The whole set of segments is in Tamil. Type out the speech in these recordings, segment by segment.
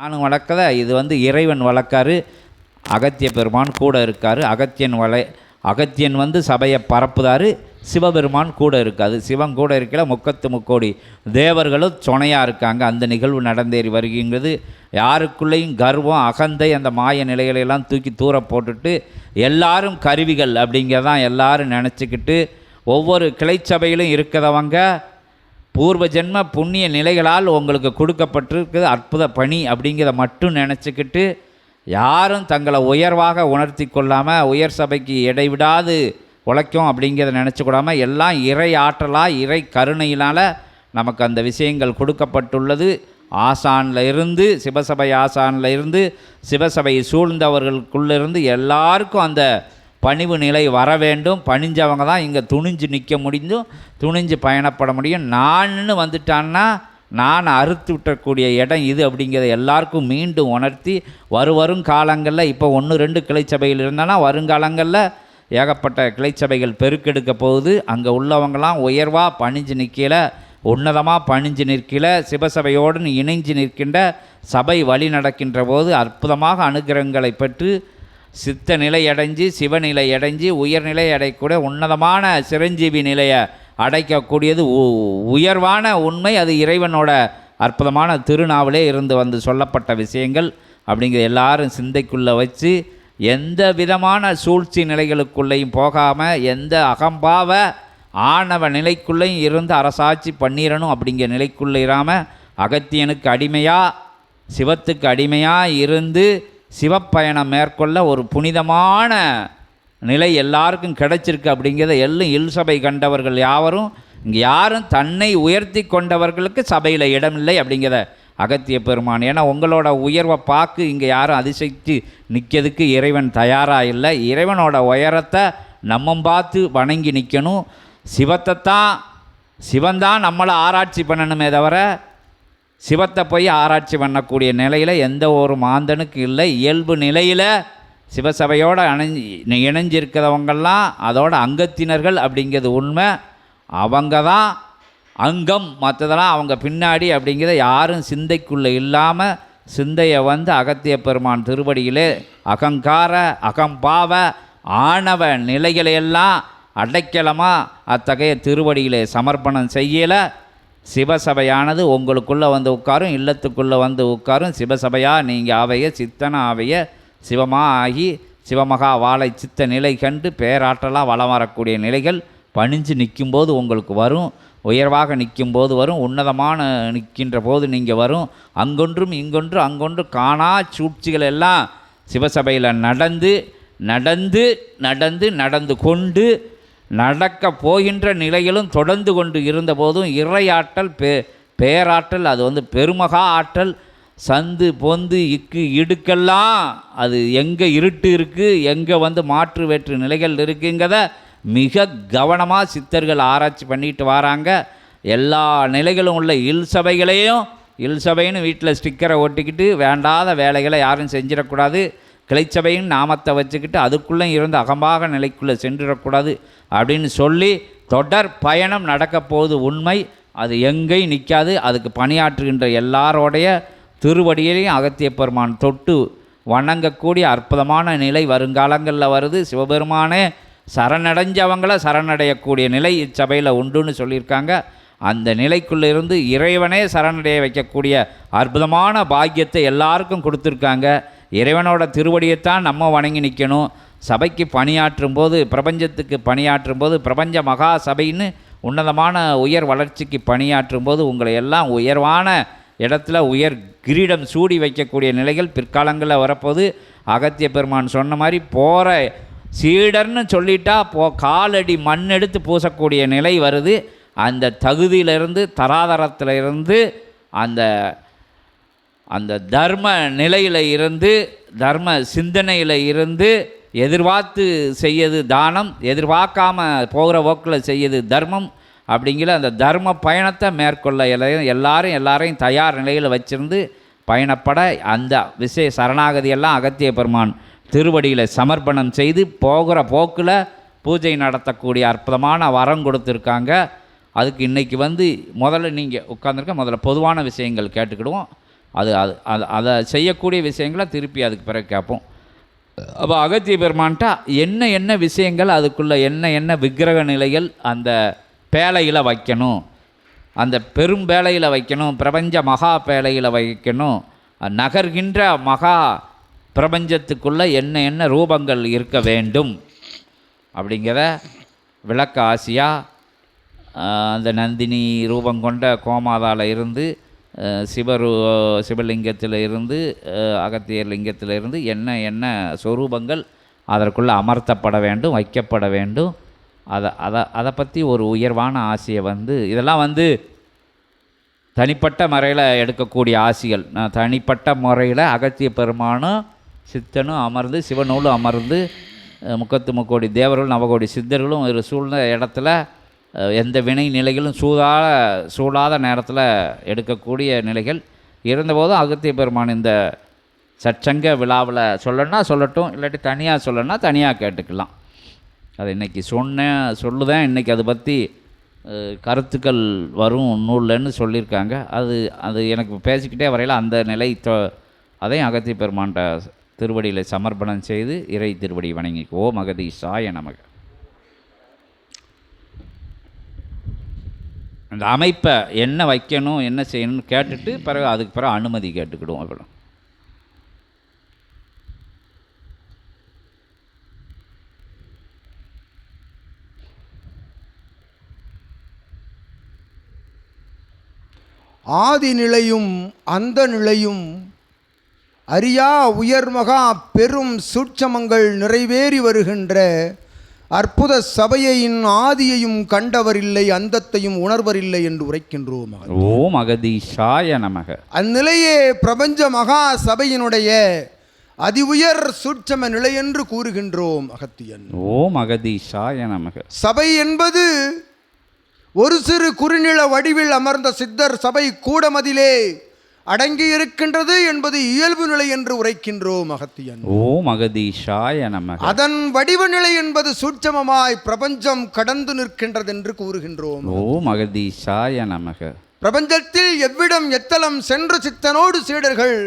நானும் வளர்க்கத இது வந்து இறைவன் வளர்க்காரு அகத்திய பெருமான் கூட இருக்கார் அகத்தியன் வளை அகத்தியன் வந்து சபையை பரப்புதாரு சிவபெருமான் கூட இருக்காது சிவன் கூட இருக்கல முக்கத்து முக்கோடி தேவர்களும் துணையாக இருக்காங்க. அந்த நிகழ்வு நடந்தேறி வருகின்றது. யாருக்குள்ளேயும் கர்வம் அகந்தை அந்த மாய நிலைகளை எல்லாம் தூக்கி தூர போட்டுட்டு எல்லாரும் கருவிகள் அப்படிங்கிறதான் எல்லாரும் நினச்சிக்கிட்டு ஒவ்வொரு கிளைச்சபையிலும் இருக்கிறவங்க பூர்வ ஜென்ம புண்ணிய நிலைகளால் உங்களுக்கு கொடுக்கப்பட்டிருக்குது அற்புத பணி அப்படிங்கிறத மட்டும் நினச்சிக்கிட்டு யாரும் தங்களை உயர்வாக உணர்த்தி கொள்ளாமல் உயர் சபைக்கு இடைவிடாது உழைக்கும் அப்படிங்கிறத நினச்சிக்கூடாமல் எல்லாம் இறை ஆற்றலாக இறை கருணையினால் நமக்கு அந்த விஷயங்கள் கொடுக்கப்பட்டுள்ளது. ஆசானில் இருந்து சிவசபை ஆசானில் இருந்து சிவசபை சூழ்ந்தவர்களுக்குள்ளிருந்து எல்லாருக்கும் அந்த பணிவு நிலை வர வேண்டும். பணிஞ்சவங்க தான் இங்கே துணிஞ்சு நிற்க முடிஞ்சும் துணிஞ்சு பயணப்பட முடியும். நான்னு வந்துட்டான்னா நான் அறுத்து விட்டக்கூடிய இடம் இது அப்படிங்கிறத எல்லாருக்கும் மீண்டும் உணர்த்தி வரு வரும் காலங்களில் இப்போ ஒன்று ரெண்டு கிளைச்சபைகள் இருந்தானா வருங்காலங்களில் ஏகப்பட்ட கிளைச்சபைகள் பெருக்கெடுக்க போகுது. அங்கே உள்ளவங்களாம் உயர்வாக பணிஞ்சு நிற்கல உன்னதமாக பணிஞ்சு நிற்கல சிவசபையோடு இணைஞ்சு நிற்கின்ற சபை வழி நடக்கின்ற போது அற்புதமாக அனுகிரகங்களை பெற்று சித்த நிலை அடைஞ்சு சிவநிலை அடைஞ்சு உயர்நிலை அடையக்கூடிய உன்னதமான சிரஞ்சீவி நிலையை அடைக்கக்கூடியது உ- உயர்வான உண்மை. அது இறைவனோட அற்புதமான திருநாவிலே இருந்து வந்து சொல்லப்பட்ட விஷயங்கள். அப்படிங்கிற எல்லாரும் சிந்தைக்குள்ளே வச்சு எந்த விதமான சூழ்ச்சி நிலைகளுக்குள்ளேயும் போகாமல் எந்த அகம்பாவ ஆணவ நிலைக்குள்ளேயும் இருந்து அரசாட்சி பண்ணிடணும் அப்படிங்கிற நிலைக்குள்ளே இராமல் அகத்தியனுக்கு அடிமையாக சிவத்துக்கு அடிமையாக இருந்து சிவப்பயணம் மேற்கொள்ள ஒரு புனிதமான நிலை எல்லாருக்கும் கிடைச்சிருக்கு அப்படிங்கிறத எல்லாம் இல் சபை கண்டவர்கள் யாவரும் இங்கே யாரும் தன்னை உயர்த்தி கொண்டவர்களுக்கு சபையில் இடமில்லை அப்படிங்கிறத அகத்திய பெருமான். ஏன்னா உங்களோட உயர்வை பார்க்கு இங்கே யாரும் அதிசயித்து நிற்கிறதுக்கு இறைவன் தயாராக இல்லை. இறைவனோட உயரத்தை நம்ம பார்த்து வணங்கி நிற்கணும். சிவத்தை தான் சிவன் தான் நம்மளை ஆராய்ச்சி பண்ணணுமே தவிர சிவத்தை போய் ஆராய்ச்சி பண்ணக்கூடிய நிலையில் எந்த ஒரு மாந்தனுக்கு இல்லை. இயல்பு நிலையில் சிவசபையோடு அணைஞ்சி இணைஞ்சிருக்கிறவங்கெல்லாம் அதோட அங்கத்தினர்கள் அப்படிங்கிறது உண்மை. அவங்க தான் அங்கம் மற்றதெல்லாம் அவங்க பின்னாடி அப்படிங்கிறத யாரும் சிந்தைக்குள்ளே இல்லாமல் சிந்தையை வந்து அகத்திய பெருமான் திருவடியிலே அகங்கார அகம்பாவ ஆணவ நிலைகளையெல்லாம் அடைக்கலமாக அத்தகைய திருவடியிலே சமர்ப்பணம் செய்யலை. சிவசபையானது உங்களுக்குள்ளே வந்து உட்காரும் இல்லத்துக்குள்ளே வந்து உட்காரும். சிவசபையாக நீங்கள் ஆவைய சித்தன ஆவைய சிவமாக ஆகி சிவமகா வாழை சித்த நிலை கண்டு பேராற்றலாக வளம் வரக்கூடிய நிலைகள் பணிஞ்சு நிற்கும்போது உங்களுக்கு வரும். உயர்வாக நிற்கும்போது வரும். உன்னதமான நிற்கின்ற போது நீங்கள் வரும். அங்கொன்றும் இங்கொன்று அங்கொன்று காணா சூழ்ச்சிகள் எல்லாம் சிவசபையில் நடந்து நடந்து நடந்து நடந்து கொண்டு நடக்க போகின்ற நிலையிலும் தொடர்ந்து கொண்டு இருந்தபோதும் இறையாற்றல் பே பேராற்றல் அது வந்து பெருமகா ஆற்றல் சந்து பொந்து இக்கு இடுக்கெல்லாம் அது எங்கே இருட்டு இருக்குது எங்கே வந்து மாற்று வேற்று நிலைகள் இருக்குங்கிறத மிக கவனமாக சித்தர்கள் ஆராய்ச்சி பண்ணிட்டு வராங்க. எல்லா நிலைகளும் உள்ள இல் சபைகளையும் இல் சபைன்னு வீட்டில் ஸ்டிக்கரை ஒட்டிக்கிட்டு வேண்டாத வேலைகளை யாரும் செஞ்சிடக்கூடாது. கிளைச்சபையின் நாமத்தை வச்சுக்கிட்டு அதுக்குள்ளே இருந்து அகம்பாக நிலைக்குள்ளே சென்றிடக்கூடாது அப்படின்னு சொல்லி தொடர் பயணம் நடக்கப்போகுது உண்மை. அது எங்கேயும் நிற்காது. அதுக்கு பணியாற்றுகின்ற எல்லாரோடைய திருவடியிலையும் அகத்திய பெருமான் தொட்டு வணங்கக்கூடிய அற்புதமான நிலை வருங்காலங்களில் வருது. சிவபெருமானே சரணடைஞ்சவங்கள சரணடையக்கூடிய நிலை இச்சபையில் உண்டுன்னு சொல்லியிருக்காங்க. அந்த நிலைக்குள்ளே இருந்து இறைவனே சரணடைய வைக்கக்கூடிய அற்புதமான பாக்கியத்தை எல்லாருக்கும் கொடுத்துருக்காங்க. இறைவனோட திருவடியைத்தான் நம்ம வணங்கி நிற்கணும் சபைக்கு பணியாற்றும் போது பிரபஞ்சத்துக்கு பணியாற்றும் போது பிரபஞ்ச மகா சபைன்னு உன்னதமான உயர் வளர்ச்சிக்கு பணியாற்றும் போது உங்களை எல்லாம் உயர்வான இடத்துல உயர் கிரீடம் சூடி வைக்கக்கூடிய நிலைகள் பிற்காலங்களில் வரப்போது அகத்திய பெருமான் சொன்ன மாதிரி போகிற சீடர்னு சொல்லிட்டா போ காலடி மண் எடுத்து பூசக்கூடிய நிலை வருது. அந்த தகுதியிலிருந்து தராதரத்திலிருந்து அந்த அந்த தர்ம நிலையில் இருந்து தர்ம சிந்தனையில் இருந்து எதிர்பார்த்து செய்யது தானம் எதிர்பார்க்காம போகிற போக்கில் செய்யது தர்மம் அப்படிங்கிற அந்த தர்ம பயணத்தை மேற்கொள்ள எல்லாரும் எல்லாரும் எல்லாரையும் தயார் நிலையில் வச்சிருந்து பயணப்பட அந்த விஷய சரணாகதியெல்லாம் அகத்திய பெருமான் திருவடியில் சமர்ப்பணம் செய்து போகிற போக்கில் பூஜை நடத்தக்கூடிய அற்புதமான வரம் கொடுத்துருக்காங்க. அதுக்கு இன்றைக்கி வந்து முதல்ல நீங்கள் உட்காந்துருக்க முதல்ல பொதுவான விஷயங்கள் கேட்டுக்கிடுவோம். அது அது அது அதை செய்யக்கூடிய விஷயங்களை திருப்பி அதுக்கு பிறகு கேட்போம். அப்போ அகத்திய பெருமான்ட்டா என்ன என்ன விஷயங்கள் அதுக்குள்ளே என்ன என்ன விக்கிரக நிலைகள் அந்த பேழையில் வைக்கணும். அந்த பெரும் பேழையில் வைக்கணும் பிரபஞ்ச மகா பேழையில் வைக்கணும். நகர்கின்ற மகா பிரபஞ்சத்துக்குள்ளே என்ன என்ன ரூபங்கள் இருக்க வேண்டும். அப்படிங்கிற விளக்க ஆசியாக அந்த நந்தினி ரூபம் கொண்ட கோமாதாவில் இருந்து சிவரு சிவலிங்கத்தில் இருந்து அகத்தியர் லிங்கத்தில் இருந்து என்ன என்ன சொரூபங்கள் அதற்குள்ளே அமர்த்தப்பட வேண்டும் வைக்கப்பட வேண்டும். அதை அதை அதை பற்றி ஒரு உயர்வான ஆசையை வந்து இதெல்லாம் வந்து தனிப்பட்ட முறையில் எடுக்கக்கூடிய ஆசிகள். நான் தனிப்பட்ட முறையில் அகத்திய பெருமானும் சித்தனும் அமர்ந்து சிவனூலும் அமர்ந்து முக்கத்து முக்கோடி தேவர்களும் நவகோடி சித்தர்களும் ஒரு சூழ்ந்த இடத்துல எந்த வினை நிலைகளும் சூடாக சூடாத நேரத்தில் எடுக்கக்கூடிய நிலைகள். இருந்தபோதும் அகத்திய பெருமான் இந்த சச்சங்க விழாவில் சொல்லணும்னா சொல்லட்டும் இல்லாட்டி தனியாக சொல்லணும்னா தனியாக கேட்டுக்கலாம். அது இன்றைக்கி சொன்னேன் சொல்லுதேன். இன்றைக்கி அதை பற்றி கருத்துக்கள் வரும் நூல்லன்னு சொல்லியிருக்காங்க. அது அது எனக்கு பேசிக்கிட்டே வரையில் அந்த நிலை தொ அதையும் அகத்திய பெருமான்கிட்ட திருவடியில் சமர்ப்பணம் செய்து இறை திருவடி வணங்கி ஓ மகதீஷாய நமக. அந்த அமைப்பை என்ன வைக்கணும் என்ன செய்யணும்னு கேட்டுட்டு பிறகு அதுக்கு பிறகு அனுமதி கேட்டுக்கிடுவோம் அவ்வளோ ஆதி நிலையும் அந்த நிலையும் அறியா உயர்மகா பெரும் சூட்சமங்கள் நிறைவேறி வருகின்ற அற்புத சபையின் ஆதியையும் கண்டவரில்லை அந்தத்தையும் உணர்வரில்லை என்று உரைக்கின்றோம் மகன். ஓ மகதீஷாய நமக. அந்நிலையே பிரபஞ்ச மகா சபையினுடைய அதி உயர் சூட்சம நிலை என்று கூறுகின்றோம் அகத்தியன் ஓ மகதீஷாய நமக. சபை என்பது ஒரு சிறு குறுநில வடிவில் அமர்ந்த சித்தர் சபை கூடமதிலே அடங்கி இருக்கின்றது என்பது இயல்பு நிலை என்று உரைக்கின்றோம் அகத்தியன் ஓ மகதீஷாய நமக. அதன் வடிவ நிலை என்பது சூட்சமமாய் பிரபஞ்சம் கடந்து நிற்கின்றது என்று கூறுகின்றோம். ஓ மகதீஷாய நமக. பிரபஞ்சத்தில் எவ்விடம் எத்தலம் சென்று சித்தனோடு சீடர்கள்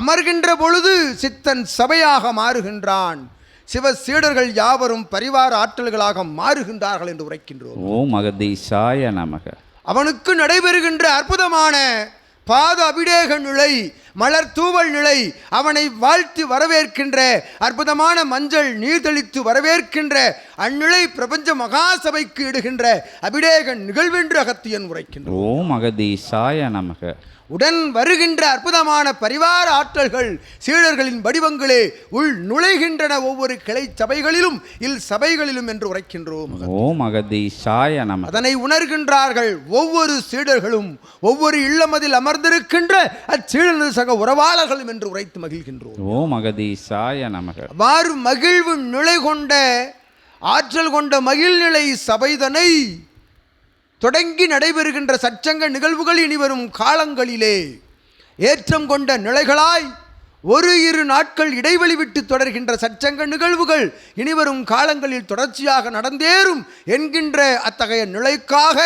அமர்கின்ற பொழுது சித்தன் சபையாக மாறுகின்றான். சிவ சீடர்கள் யாவரும் பரிவார ஆற்றல்களாக மாறுகின்றார்கள் என்று உரைக்கின்றோம். ஓ மகதீஷாய நமக. அவனுக்கு நடைபெறுகின்ற அற்புதமான பாத அபிடேக நிலை மலர் தூவல் நிலை அவனை வாழ்த்து வரவேற்கின்ற அற்புதமான மஞ்சள் நீர் தெளித்து வரவேற்கின்ற அந்நிலை பிரபஞ்ச மகாசபைக்கு இடுகின்ற அபிடேகன் நிகழ்வென்று அகத்தியன் உரைக்கின்றான். ஓ மகதீஷாய நமக. உடன் வருகின்ற அற்புதமான பரிவார ஆற்றல்கள் சீடர்களின் வடிவங்களே உள் நுழைகின்றன ஒவ்வொரு கிளை சபைகளிலும் இல் சபைகளிலும் என்று உரைக்கின்றோம். ஓ மகதீஷாய நமக அதனை உணர்கின்றார்கள் ஒவ்வொரு சீடர்களும் ஒவ்வொரு இல்லமதில் அமர்ந்திருக்கின்ற அச்சீடனது சக உறவாளர்களும் என்று உரைத்து மகிழ்கின்றோம். ஓ மகதீஷாய நமக அவ்வாறு மகிழ்வு நிலை கொண்ட ஆற்றல் கொண்ட மகிழ்நிலை சபைதனை தொடங்கி நடைபெறுகின்ற சச்சங்க நிகழ்வுகள் இனிவரும் காலங்களிலே. ஏற்றம் கொண்ட நிலைகளாய் ஒரு இரு நாட்கள் இடைவெளி விட்டு தொடர்கின்ற சச்சங்க நிகழ்வுகள் இனிவரும் காலங்களில் தொடர்ச்சியாக நடந்தேறும் என்கின்ற அத்தகைய நிலைக்காக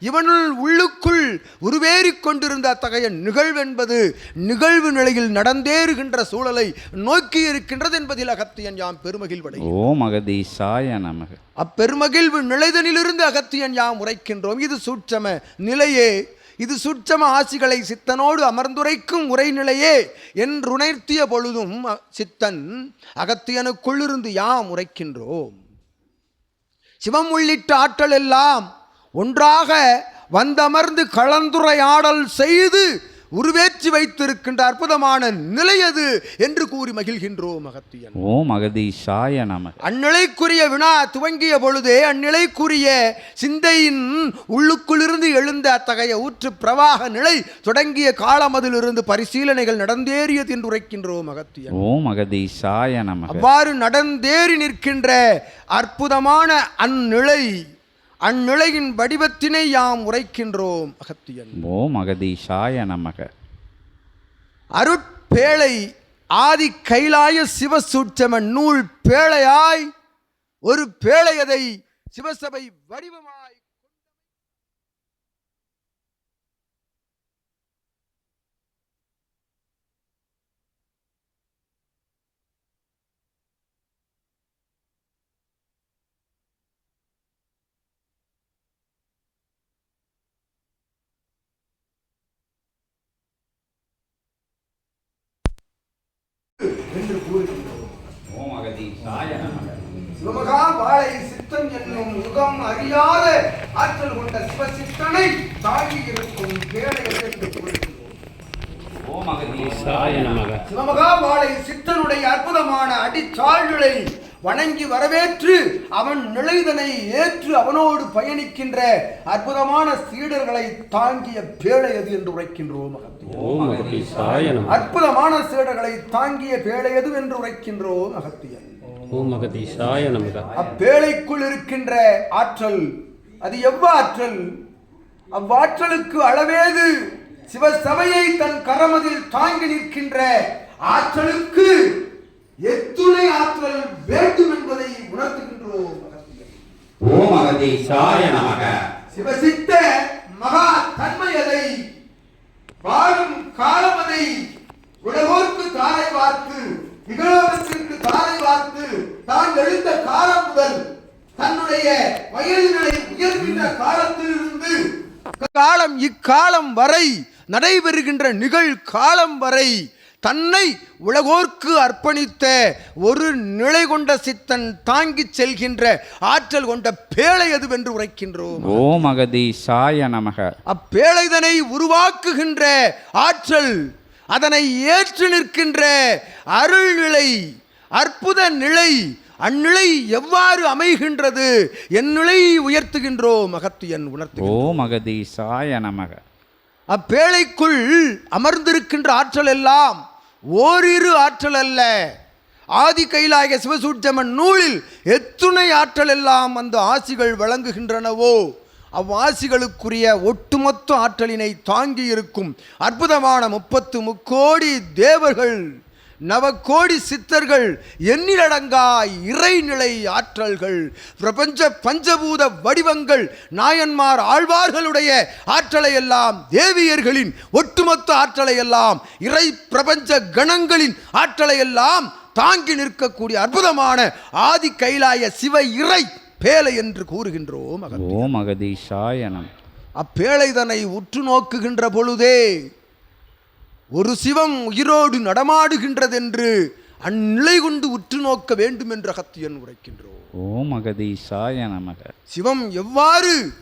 இவனுள் உள்ளுக்குள் உருவேறிக் கொண்டிருந்த அத்தகைய நிகழ்வென்பது நிகழ்வு நிலையில் நடந்தேறுகின்ற சூழலை நோக்கி இருக்கின்றது என்பதில் அகத்தியன் யாம் பெருமகிழ்வடை ஓ மகதீஷாய நமக. அப்பெருமகிழ்வு நிலைதனிலிருந்து அகத்தியன் யாம் உரைக்கின்றோம். இது சூட்சம நிலையே இது சூட்சம ஆசிகளை சித்தனோடு அமர்ந்துரைக்கும் உரைநிலையே என்றுணர்த்திய பொழுதும் சித்தன் அகத்தியனுக்குள்ளிருந்து யாம் உரைக்கின்றோம். சிவம் உள்ளிட்ட ஆற்றல் எல்லாம் ஒன்றாக வந்தமர்ந்து கலந்துரையாடல் செய்து உருவேற்றி வைத்திருக்கின்ற அற்புதமான நிலை அது என்று கூறி மகிழ்கின்றோம் அகத்தியன் ஓ மகதீஷாய நமக அந்நிலைக்குரிய வினா துவங்கிய பொழுதே அந்நிலைக்குரிய சிந்தையின் உள்ளுக்குள்ளிருந்து எழுந்த அத்தகைய ஊற்று பிரவாக நிலை தொடங்கிய காலமதிலிருந்து பரிசீலனைகள் நடந்தேறியது என்று உரைக்கின்றோம் அகத்தியன் ஓ மகதீஷாய நமக அவ்வாறு நடந்தேறி நிற்கின்ற அற்புதமான அந்நிலை அந்நிலையின் வடிவத்தினை யாம் உரைக்கின்றோம் அகத்தியன். ஓ மகதீஷாய நமக. அருட்பேழை ஆதி கைலாய சிவசூட்சம நூல் பேழையாய் ஒரு பேழையதை சிவசபை வடிவமாய் என்று கூறுகின்றோம் ஓம் அகதீஷாய நமக சிவமகா வாழை சித்தன் என்னும் முகம் அறியாத ஆற்றல் கொண்ட சிவசித்தனை தாங்கி இருக்கும் பேழையை என்று கூறுகின்றோம் ஓம் அகதீஷாய சாய நமக சிவமகா சித்தனுடைய அற்புதமான அடிச்சாழ்களை வணங்கி வரவேற்று அவன் நிலைதனை ஏற்று அவனோடு பயணிக்கின்ற அற்புதமான சீடர்களை தாங்கிய பேழை எது என்று உரைக்கின்றோம் அகத்தியன். அற்புதமான சீடர்களை தாங்கிய பேழை எது என்று உரைக்கின்றோம் அகத்தியன் அப்பேழைக்குள் இருக்கின்ற ஆற்றல் அது எவ்வாற்றல் அவ்வாற்றலுக்கு அளவேது சிவசபையை தன் கரமதில் தாங்கி நிற்கின்ற ஆற்றலுக்கு எத்துணை ஆற்றல் வேண்டும் என்பதை உணர்த்துகின்றோம். ஓம் அகதீஷாய நமக சிவசித்த மகா தன்மையதை வாழும் காலமதை உலகோர்க்கு தாரை பார்த்து நிகழ்வதற்கு தாரை பார்த்து தான் எழுந்த காலம் முதல் தன்னுடைய வயதினை உயர்கின்ற காலத்திலிருந்து காலம் இக்காலம் வரை நடைபெறுகின்ற நிகழ் காலம் வரை தன்னை உலகோர்க்கு அர்ப்பணித்த ஒரு நிலை கொண்ட சித்தன் தாங்கிச் செல்கின்ற ஆற்றல் கொண்ட பேழை எதுவென்று உரைக்கின்றோம்? ஓம் அகதீஷாய நமக. அப்பேழைதனை உருவாக்குகின்ற ஆற்றல் அதனை ஏற்று நிற்கின்ற அருள்நிலை அற்புத நிலை அந்நிலை எவ்வாறு அமைகின்றது? என் நிலையை உயர்த்துகின்றோம் அகத்தியன் உணர்த்து ஓம் அகதீஷாய நமக. அப்பேழைக்குள் அமர்ந்திருக்கின்ற ஆற்றல் எல்லாம் ஓரிரு ஆற்றல் அல்ல ஆதி கைலாய சிவசூட்சமன் நூலில் எத்துணை ஆற்றல் எல்லாம் அந்த ஆசிகள் வழங்குகின்றனவோ. அவ்வாசிகளுக்குரிய ஒட்டுமொத்த ஆற்றலினை தாங்கி இருக்கும் அற்புதமான முப்பத்து முக்கோடி தேவர்கள். நவகோடி சித்தர்கள் எண்ணிலடங்கா இறைநிலை ஆற்றல்கள் பிரபஞ்ச பஞ்சபூத வடிவங்கள் நாயன்மார் ஆழ்வார்களுடைய ஆற்றலை எல்லாம் தேவியர்களின் ஒட்டுமொத்த ஆற்றலை எல்லாம் இறை பிரபஞ்ச கணங்களின் ஆற்றலை எல்லாம் தாங்கி நிற்கக்கூடிய அற்புதமான ஆதி கைலாய சிவ இறை பேலை என்று கூறுகின்றோம். ஓம் அகதீஷாய நம அப்பேழைதனை உற்று நோக்குகின்ற பொழுதே ஒரு சிவம் உயிரோடு நடமாடுகின்றதென்று அந்நிலை கொண்டு உற்று நோக்க வேண்டும் என்று அகத்தியன் உரைக்கின்றோம். ஓம் அகதீஷாய நமக. சிவம் எவ்வாறு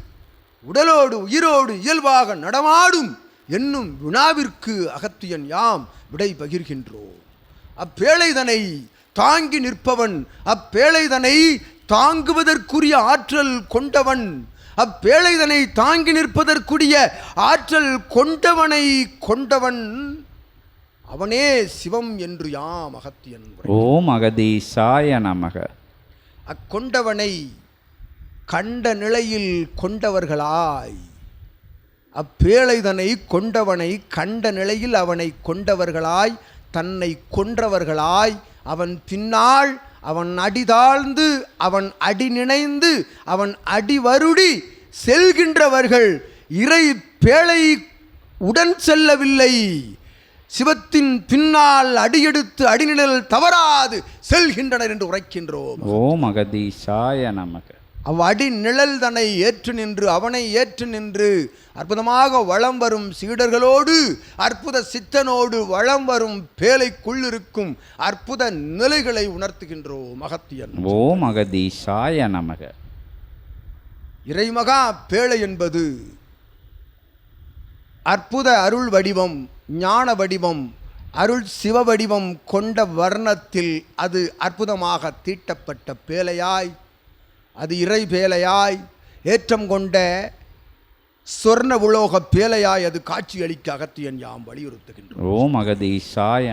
உடலோடு உயிரோடு இயல்பாக நடமாடும் என்னும் வினாவிற்கு அகத்தியன் யாம் விடை பகிர்கின்றோம். அப்பேழைதனை தாங்கி நிற்பவன் அப்பேழைதனை தாங்குவதற்குரிய ஆற்றல் கொண்டவன் அப்பேழைதனை தாங்கி நிற்பதற்குரிய ஆற்றல் கொண்டவனை கொண்டவன் அவனே சிவம் என்று யாம் அகத்தியன். ஓம் அகதீஷாய நமக அக்கொண்டவனை கண்ட நிலையில் கொண்டவர்களாய் அப்பேழைதனை கொண்டவனை கண்ட நிலையில் அவனை கொண்டவர்களாய் தன்னை கொன்றவர்களாய் அவன் பின்னால் அவன் அடிதாழ்ந்து அவன் அடி நினைந்து அவன் அடி வருடி செல்கின்றவர்கள் இறை பேழை உடன் செல்லவில்லை. சிவத்தின் பின்னால் அடியெடுத்து அடிநிழல் தவறாது செல்கின்றனர் என்று உரைக்கின்றோம். ஓம் அகதீஷாய நமக. அவ் அடி நிழல் தன்னை ஏற்று நின்று அவனை ஏற்று நின்று அற்புதமாக வளம் வரும் சீடர்களோடு அற்புத சித்தனோடு வளம் வரும் பேலைக்குள்ளிருக்கும் அற்புத நிலைகளை உணர்த்துகின்றோம் அகத்தியன் ஓம் அகதீஷாய நமக. இறைமகா பேழை என்பது அற்புத அருள் வடிவம் ஞான வடிவம் அருள் சிவ வடிவம் கொண்ட வர்ணத்தில் அது அற்புதமாக தீட்டப்பட்ட பேழையாய் அது இறை பேழையாய் ஏற்றம் கொண்ட சொர்ண உலோக பேழையாய் அது காட்சியளிக்க அகத்தியன் யாம் வலியுறுத்துகின்றோம். ஓம் அகதீஷாய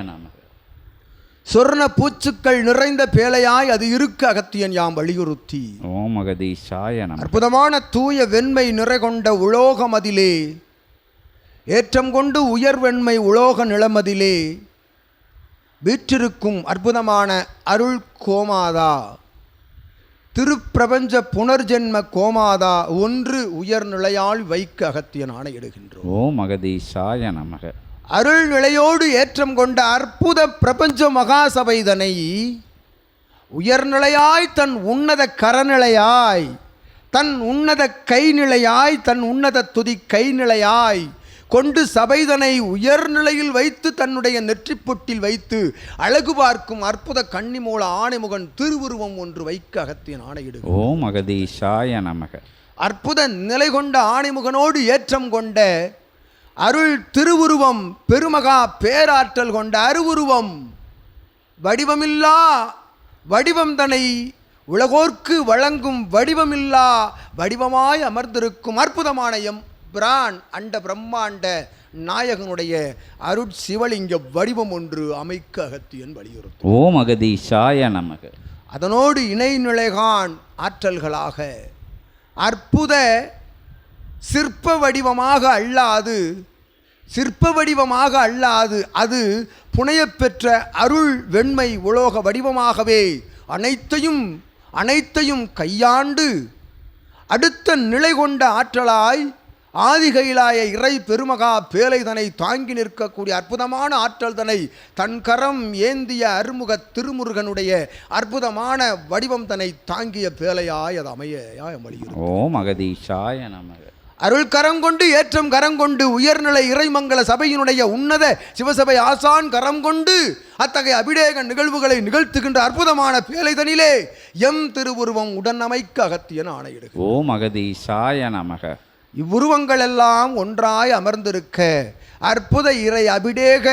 சொர்ண பூச்சுக்கள் நிறைந்த பேழையாய் அது இருக்க அகத்தியன் யாம் வலியுறுத்தி. ஓம் அகதீஷாய அற்புதமான தூய வெண்மை நிறை கொண்ட உலோகமதிலே ஏற்றம் கொண்டு உயர்வெண்மை உலோக நிலமதிலே வீற்றிருக்கும் அற்புதமான அருள் கோமாதா. திருப்பிரபஞ்ச புனர்ஜென்ம கோமாதா ஒன்று உயர்நிலையால் வைக்க அகத்தியன் ஆணையிடுகின்றோம். ஓம் அகதீஷாய நமக. அருள் நிலையோடு ஏற்றம் கொண்ட அற்புத பிரபஞ்ச மகாசபைதனை உயர்நிலையாய் தன் உன்னத கரநிலையாய் தன் உன்னத கைநிலையாய் தன் உன்னத துதி கைநிலையாய் கொண்டு சபைதனை உயர்நிலையில் வைத்து தன்னுடைய நெற்றிப் பொட்டில் வைத்து அழகு பார்க்கும் அற்புத கன்னிமூல ஆணைமுகன் திருவுருவம் ஒன்று வைக்க அகத்தியன் ஆணையிடுக ஓம் அகதீஷாய நமக. அற்புத நிலை கொண்ட ஆணைமுகனோடு ஏற்றம் கொண்ட அருள் திருவுருவம் பெருமகா பேராற்றல் கொண்ட அருவுருவம் வடிவமில்லா வடிவம் தனை உலகோர்க்கு வழங்கும் வடிவமில்லா வடிவமாய் அமர்ந்திருக்கும் அற்புதமான எம் பிரான் அண்ட பிரம்மாண்ட நாயகனுடைய அருட் சிவலிங்க வடிவம் ஒன்று அமைக்க அகத்தியன் வலியுறுத்தும். ஓம் அகதீஷாய நமக. அதனோடு இணைநிலைகான் ஆற்றல்களாக. அற்புத சிற்ப வடிவமாக அல்லாது சிற்ப வடிவமாக அல்லாது அது புனையப்பெற்ற அருள் வெண்மை உலோக வடிவமாகவே அனைத்தையும் அனைத்தையும் கையாண்டு அடுத்த நிலை கொண்ட ஆற்றலாய் ஆதிகைலாய இறை பெருமகா பேலைதனை தாங்கி நிற்கக்கூடிய அற்புதமான ஆற்றல் தனை தன் கரம் ஏந்திய அருமுக திருமுருகனுடைய அற்புதமான வடிவம் தன்னை தாங்கிய பேலையாய் அது அமைய வழியும் ஓம் அகதீஷாய நமக. அருள் கரம் கொண்டு ஏற்றம் கரம் கொண்டு உயர்நிலை இறைமங்கல சபையினுடைய உன்னத சிவசபை ஆசான் கரம் கொண்டு அத்தகைய அபிடேக நிகழ்வுகளை நிகழ்த்துகின்ற அற்புதமான பேலைதனிலே எம் திருவுருவம் உடன் அமைக்க அகத்தியன் ஆணையிடுக ஓம் அகதீஷாய நமக. இவ்வுருவங்களெல்லாம் ஒன்றாய் அமர்ந்திருக்க அற்புத இறை அபிடேக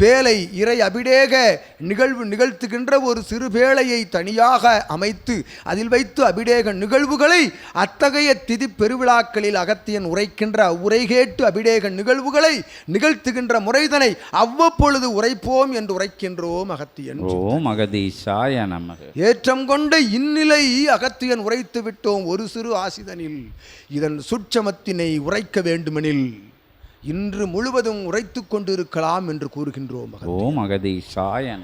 பேலை இறை அபிடேக நிகழ்வு நிகழ்த்துகின்ற ஒரு சிறு பேழையை தனியாக அமைத்து அதில் வைத்து அபிடேக நிகழ்வுகளை அத்தகைய திதி பெருவிழாக்களில் அகத்தியன் உரைக்கின்ற உரை கேட்டு அபிடேக நிகழ்வுகளை நிகழ்த்துகின்ற முறைதனை அவ்வப்பொழுது உரைப்போம் என்று உரைக்கின்றோம் அகத்தியன். ஓம் அகதீஷாய நமக. ஏற்றம் கொண்ட இந்நிலை அகத்தியன் உரைத்து விட்டோம் ஒரு சிறு ஆசிதனில். இதன் சுட்சமத்தினை உரைக்க வேண்டுமெனில். இன்று முழுவதும் உரைத்து கொண்டிருக்கலாம் என்று கூறுகின்றோம். ஓம் அகதீஷாய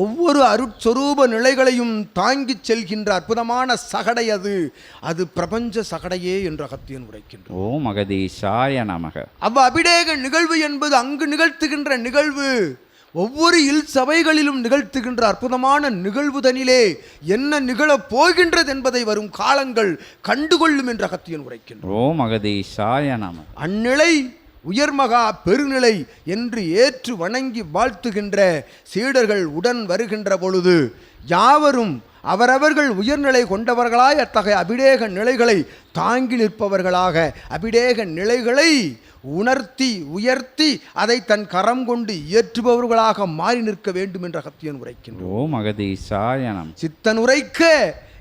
ஒவ்வொரு அருட்சொரூப நிலைகளையும் தாங்கிச் செல்கின்ற அற்புதமான சகடை அது. அது பிரபஞ்ச சகடையே என்று அகத்தியன் உரைக்கின்றோம் ஓம் அகதீஷாய நமக. அவ்வ அபிடேக நிகழ்வு என்பது அங்கு நிகழ்த்துகின்ற நிகழ்வு. ஒவ்வொரு இல் சபைகளிலும் நிகழ்த்துகின்ற அற்புதமான நிகழ்வுதனிலே என்ன நிகழப் போகின்றது என்பதை வரும் காலங்கள் கண்டுகொள்ளும் என்று அகத்தியன் உரைக்கின்றோம் ஓம் அகதீஷாய நமக. அந்நிலை உயர்மகா பெருநிலை என்று ஏற்று வணங்கி வாழ்த்துகின்ற சீடர்கள் உடன் வருகின்ற பொழுது யாவரும் அவரவர்கள் உயர்நிலை கொண்டவர்களாய் அத்தகைய அபிடேக நிலைகளை தாங்கி நிற்பவர்களாக அபிடேக நிலைகளை உணர்த்தி உயர்த்தி அதை தன் கரம் கொண்டு இயற்றுபவர்களாக மாறி நிற்க வேண்டும் என்ற அகத்தியன் உரைக்கின்றோம் சித்தன் உரைக்க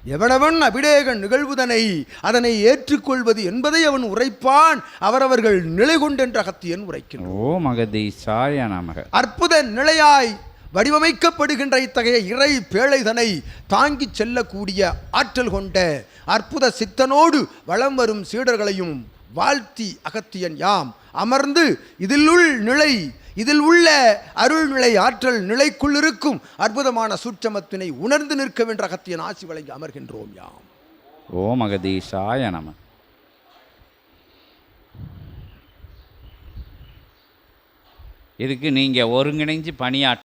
எவனவன் அபிடேக நிகழ்வுதனை அதனை ஏற்றுக்கொள்வது என்பதை அவன் உரைப்பான். அவரவர்கள் நிலை கொண்டென்ற அகத்தியன் உரைக்கின்றோம் ஓம் அகதீஷாய நமக அற்புத நிலையாய் வடிவமைக்கப்படுகின்ற இத்தகைய இறை பேழைதனை தாங்கிச் செல்லக்கூடிய ஆற்றல் கொண்ட அற்புத சித்தனோடு வலம் வரும் சீடர்களையும் வாழ்த்தி அகத்தியன் யாம். அமர்ந்து இதிலுள் நிலை இதில் உள்ள அருள்நிலை ஆற்றல் நிலைக்குள் இருக்கும் அற்புதமான சூட்சமத்தினை உணர்ந்து நிற்க வென்ற அகத்தியன் ஆசி வழங்கி அமர்கின்றோம் யாம். ஓம் அகதீஷாய நம. இதுக்கு நீங்கள் ஒருங்கிணைஞ்சு பணியாற்ற